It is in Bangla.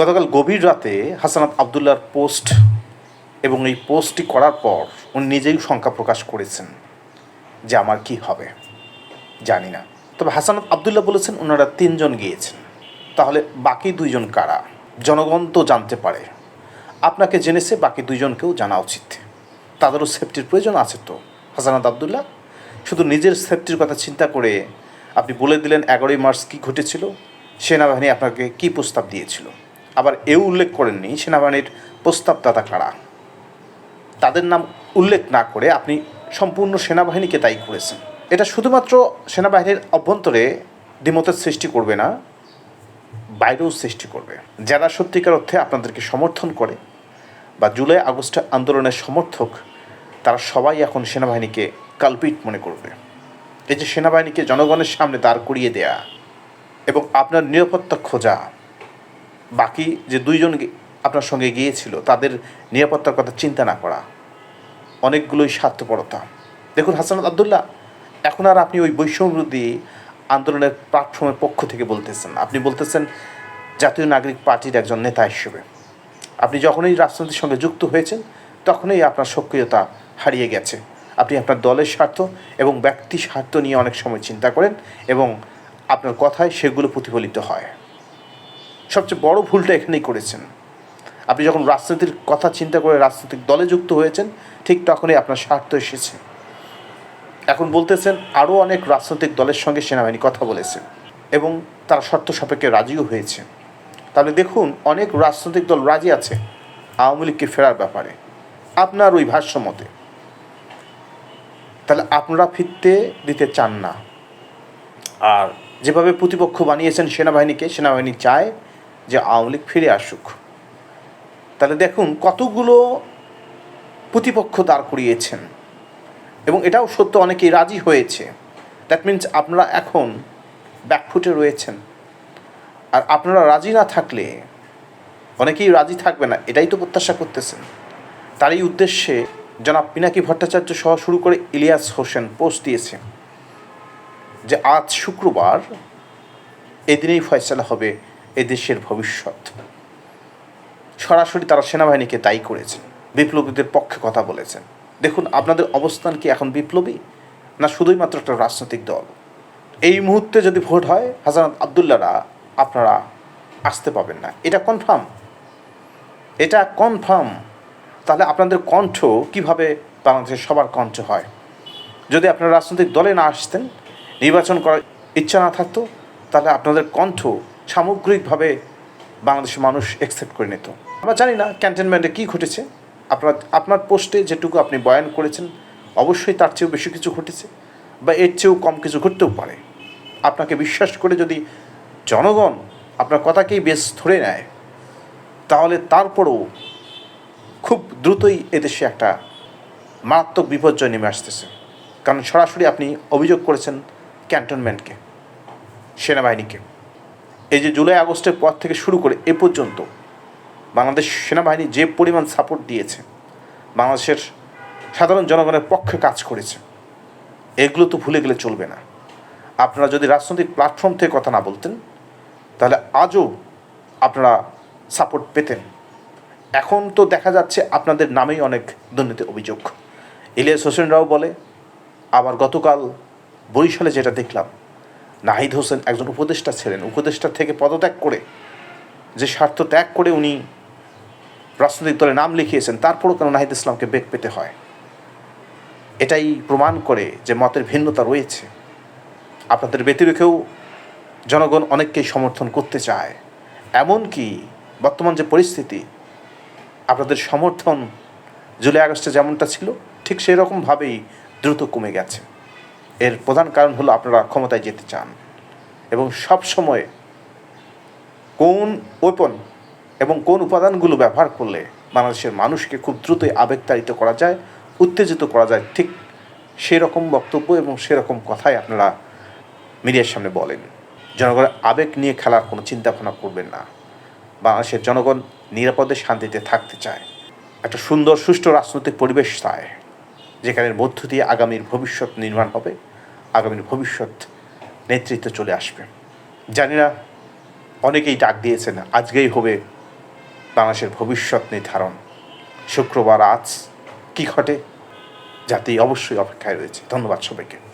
গতকাল গভীর রাতে হাসানাত আবদুল্লার পোস্ট এবং এই পোস্টটি করার পর উনি নিজেই শঙ্কা প্রকাশ করেছেন যে আমার কি হবে। জানি না। তবে হাসানাত আবদুল্লাহ বলেছেন ওনারা তিনজন গিয়েছেন। তাহলে বাকি দুইজন কারা? জনগণ তো জানতে পারে। আপনাকে জেনেছে, বাকি দুইজনকেও জানা উচিত। তাদেরও সেফটির প্রয়োজন আছে তো, হাসানাত আবদুল্লাহ? শুধু নিজের সেফটির কথা চিন্তা করে আপনি বলে দিলেন এগারোই মার্চ কী ঘটেছিল? সেনাবাহিনী আপনাকে কী প্রস্তাব দিয়েছিল? আবার এও উল্লেখ করেননি সেনাবাহিনীর প্রস্তাবদাতা কারা। তাদের নাম উল্লেখ না করে আপনি সম্পূর্ণ সেনাবাহিনীকে দায়ী করেছেন। এটা শুধুমাত্র সেনাবাহিনীর অভ্যন্তরে দ্বিমতের সৃষ্টি করবে না, বাইরেও সৃষ্টি করবে। যারা সত্যিকার অর্থে আপনাদেরকে সমর্থন করে বা জুলাই আগস্ট আন্দোলনের সমর্থক, তারা সবাই এখন সেনাবাহিনীকে কালপিট মনে করবে। এই যে সেনাবাহিনীকে জনগণের সামনে দাঁড় করিয়ে দেয়া এবং আপনার নিরাপত্তা খোঁজা বাকি যে দুইজন আপনার সঙ্গে গিয়েছিল, তাদের নিরাপত্তার কথা চিন্তা না করা। অনেকগুলোই স্বার্থপরতা। দেখুন হাসানাত আবদুল্লাহ, এখন আর আপনি ওই বৈষম্যবিরোধী আন্দোলনের প্ল্যাটফর্মের পক্ষ থেকে বলতেছেন আপনি বলতেছেন জাতীয় নাগরিক পার্টির একজন নেতা হিসেবে। আপনি যখনই রাজনীতির সঙ্গে যুক্ত হয়েছেন, তখনই আপনার সক্রিয়তা হারিয়ে গেছে। আপনি আপনার দলের স্বার্থ এবং ব্যক্তি স্বার্থ নিয়ে অনেক সময় চিন্তা করেন এবং আপনার কথায় সেগুলো প্রতিফলিত হয়। সবচেয়ে বড় ভুলটা এখানেই করেছেন। আপনি যখন রাজনীতির কথা চিন্তা করে রাজনৈতিক দলে যুক্ত হয়েছেন, ঠিক তখনই আপনার স্বার্থ এসেছে। এখন বলতেছেন, আরও অনেক রাজনৈতিক দলের সঙ্গে সেনাবাহিনী কথা বলেছে এবং তারা শর্ত সাপেক্ষে রাজিও হয়েছে। তাহলে দেখুন, অনেক রাজনৈতিক দল রাজি আছে আওয়ামী লীগকে ফেরার ব্যাপারে। আপনার ওই ভাষ্য মতে তাহলে আপনারা ফিরতে দিতে চান না। আর যেভাবে প্রতিপক্ষ বানিয়েছেন সেনাবাহিনীকে, সেনাবাহিনী চায় যে আওয়ামী লীগ ফিরে আসুক। তাহলে দেখুন কতগুলো প্রতিপক্ষ দাঁড় করিয়েছেন। এবং এটাও সত্য, অনেকেই রাজি হয়েছে। দ্যাট মিন্স আপনারা এখন ব্যাকফুটে রয়েছেন। আর আপনারা রাজি না থাকলে, অনেকেই রাজি থাকবে না, এটাই তো প্রত্যাশা করতেছেন। তারই উদ্দেশ্যে জনাব পিনাকি ভট্টাচার্য সহ শুরু করে ইলিয়াস হোসেন পোস্ট দিয়েছে যে, আজ শুক্রবার এদিনেই ফয়সলা হবে এদেশের ভবিষ্যৎ। সরাসরি তারা সেনাবাহিনীকে দায়ী করেছেন, বিপ্লবীদের পক্ষে কথা বলেছেন। দেখুন, আপনাদের অবস্থান কি এখন বিপ্লবী, না শুধুই মাত্র একটা রাজনৈতিক দল? এই মুহূর্তে যদি ভোট হয় হাসানাত আবদুল্লারা আপনারা আসতে পাবেন না। এটা কনফার্ম এটা কনফার্ম তাহলে আপনাদের কণ্ঠ কীভাবে বাংলাদেশের সবার কণ্ঠ হয়? যদি আপনারা রাজনৈতিক দলে না আসতেন, নির্বাচন করার ইচ্ছা না থাকতো, তাহলে আপনাদের কণ্ঠ সামগ্রিকভাবে বাংলাদেশের মানুষ অ্যাকসেপ্ট করে নিত। আমরা জানি না ক্যান্টনমেন্টে কী ঘটেছে। আপনার আপনার পোস্টে যেটুকু আপনি বয়ান করেছেন, অবশ্যই তার চেয়েও বেশি কিছু ঘটেছে বা এর চেয়েও কম কিছু ঘটতেও পারে। আপনাকে বিশ্বাস করে যদি জনগণ আপনার কথাকেই বেশ ধরে নেয়, তাহলে তারপরেও খুব দ্রুতই এদেশে একটা মারাত্মক বিপর্যয় নেমে আসতেছে। কারণ সরাসরি আপনি অভিযোগ করেছেন ক্যান্টনমেন্টকে সেনাবাহিনীকে। এই যে জুলাই আগস্টের পর থেকে শুরু করে এ পর্যন্ত বাংলাদেশ সেনাবাহিনী যে পরিমাণ সাপোর্ট দিয়েছে, বাংলাদেশের সাধারণ জনগণের পক্ষে কাজ করেছে, এগুলো তো ভুলে গেলে চলবে না। আপনারা যদি রাজনৈতিক প্ল্যাটফর্ম থেকে কথা না বলতেন, তাহলে আজও আপনারা সাপোর্ট পেতেন। এখন তো দেখা যাচ্ছে আপনাদের নামেই অনেক দুর্নীতি অভিযোগ। ইলিয়াস হোসেন রাও বলে, আবার গতকাল বরিশালে যেটা দেখলাম নাহিদ হোসেন একজন উপদেষ্টা ছিলেন, উপদেষ্টা থেকে পদত্যাগ করে যে স্বার্থ ত্যাগ করে উনি রাজনৈতিক দলে নাম লিখিয়েছেন, তারপরও কেন নাহিদ ইসলামকে বেগ পেতে হয়? এটাই প্রমাণ করে যে মতের ভিন্নতা রয়েছে। আপনাদের ব্যতিরেকেও জনগণ অনেককেই সমর্থন করতে চায়। এমনকি বর্তমান যে পরিস্থিতি, আপনাদের সমর্থন জুলাই আগস্টে যেমনটা ছিল, ঠিক সেই রকমভাবেই দ্রুত কমে গেছে। এর প্রধান কারণ হলো আপনারা ক্ষমতায় যেতে চান। এবং সব সময় কোন ওয়েপন এবং কোন উপাদানগুলো ব্যবহার করলে বাংলাদেশের মানুষকে খুব দ্রুতই আবেগতাড়িত করা যায়, উত্তেজিত করা যায়, ঠিক সেরকম বক্তব্য এবং সেরকম কথাই আপনারা মিডিয়ার সামনে বলেন। জনগণের আবেগ নিয়ে খেলার কোনো চিন্তা ভাবনা করবেন না। বাংলাদেশের জনগণ নিরাপদে শান্তিতে থাকতে চায়। একটা সুন্দর, সুষ্ঠু রাজনৈতিক পরিবেশ চায়, যেখানের মধ্য দিয়ে আগামীর ভবিষ্যৎ নির্মাণ হবে। আগামীর ভবিষ্যৎ নেতৃত্ব চলে আসবে। জানি না, অনেকেই ডাক দিয়েছেন, আজকেই হবে বাংলাদেশের ভবিষ্যৎ নির্ধারণ। শুক্রবার আজ কি ঘটে, জাতি অবশ্যই অপেক্ষায় রয়েছে। ধন্যবাদ সবাইকে।